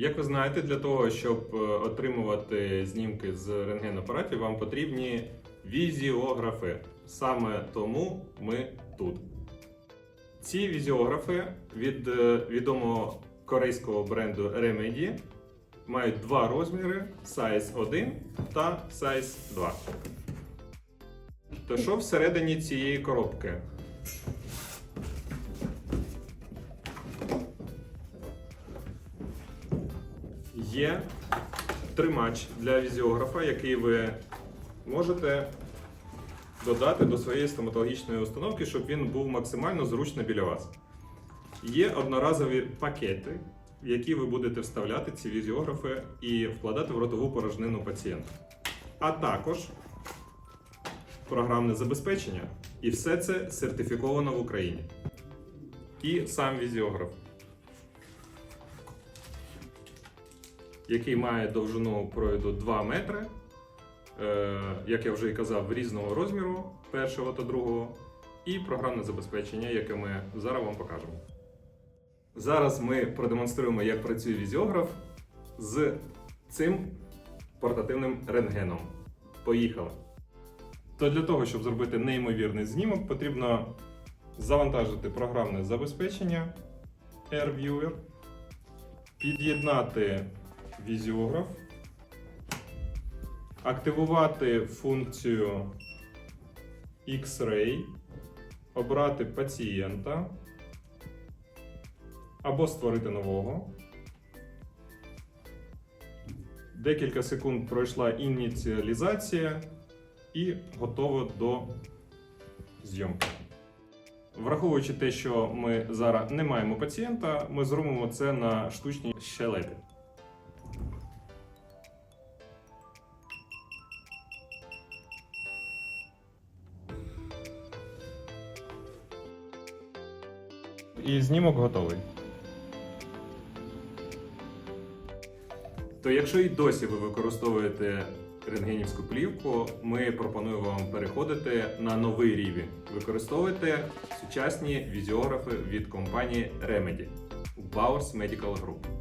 Як ви знаєте, для того, щоб е, отримувати знімки з рентгенапаратів, вам потрібні візіографи. Саме тому ми тут. Ці візіографи від е, відомого корейського бренду Remedy мають два розміри: Size 1 та Size 2. То що всередині цієї коробки? Є тримач для візіографа, який ви можете додати до своєї стоматологічної установки, щоб він був максимально зручно біля вас. Є одноразові пакети, в які ви будете вставляти ці візіографи і вкладати в ротову порожнину пацієнта. А також програмне забезпечення. І все це сертифіковано в Україні. І сам візіограф. Який має довжину проводу 2 метри, е, як я вже і казав, різного розміру першого та другого, і програмне забезпечення, яке ми зараз вам покажемо. Зараз ми продемонструємо, як працює візіограф з цим портативним рентгеном. Поїхали! То для того, щоб зробити неймовірний знімок, потрібно завантажити програмне забезпечення AirViewer, під'єднати візіограф, активувати функцію X-Ray, обрати пацієнта або створити нового. Декілька секунд пройшла ініціалізація і готово до зйомки. Враховуючи те, що ми зараз не маємо пацієнта, ми зробимо це на штучній щелепі. І знімок готовий. То якщо і досі ви використовуєте рентгенівську плівку, ми пропонуємо вам переходити на новий рівень. Використовуйте сучасні візіографи від компанії Remedy Bowers Medical Group.